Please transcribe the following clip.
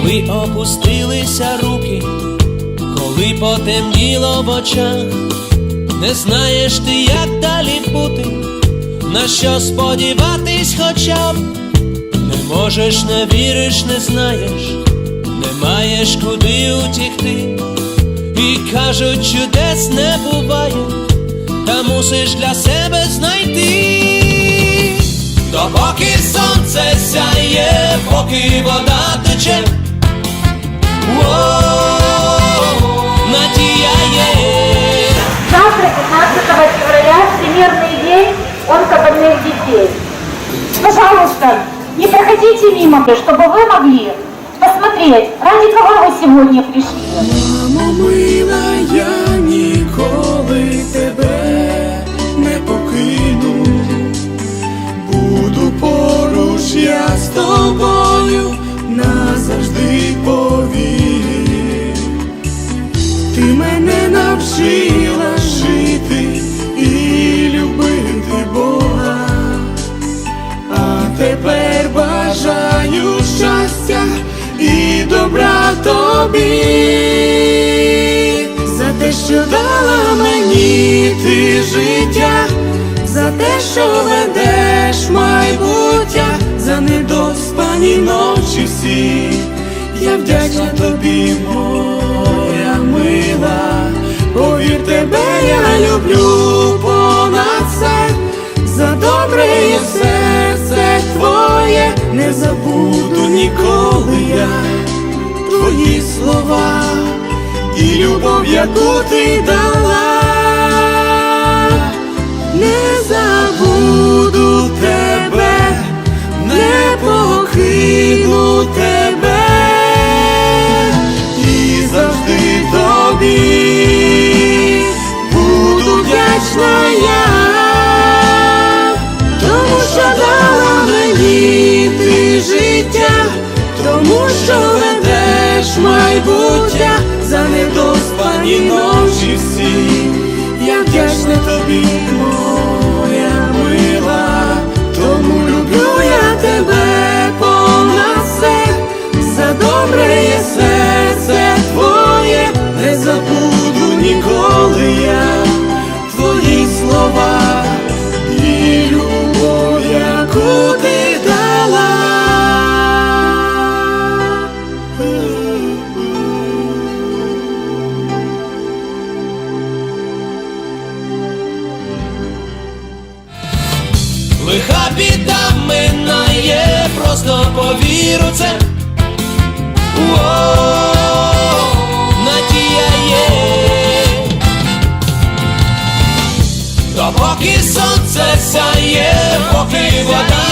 коли опустилися руки, коли потемніло в очах, не знаєш ти, як далі бути, на що сподіватись хоча б, не можеш, не віриш, не знаєш, не маєш куди утікти, і кажуть, чудес не буває, та мусиш для себе знайти. Допоки сонце сяє, поки вода тече. Завтра, 15 февраля, Всемирный день онкобольных детей. Пожалуйста, не проходите мимо, чтобы вы могли посмотреть, ради кого вы сегодня пришли. Тобі за те, що дала мені ти життя, за те, що ведеш майбуття, за недоспані ночі всі. Я вдячна тобі, моя мила, повір тебе, я люблю понад все, за добре серце твоє, не забуду і любов, яку ти дала, не забуду недоспані ночі всі. Я вдячна тобі, Лиха біда минає, просто повір це. Воу, надія є. Допоки сонце сяє, поки вода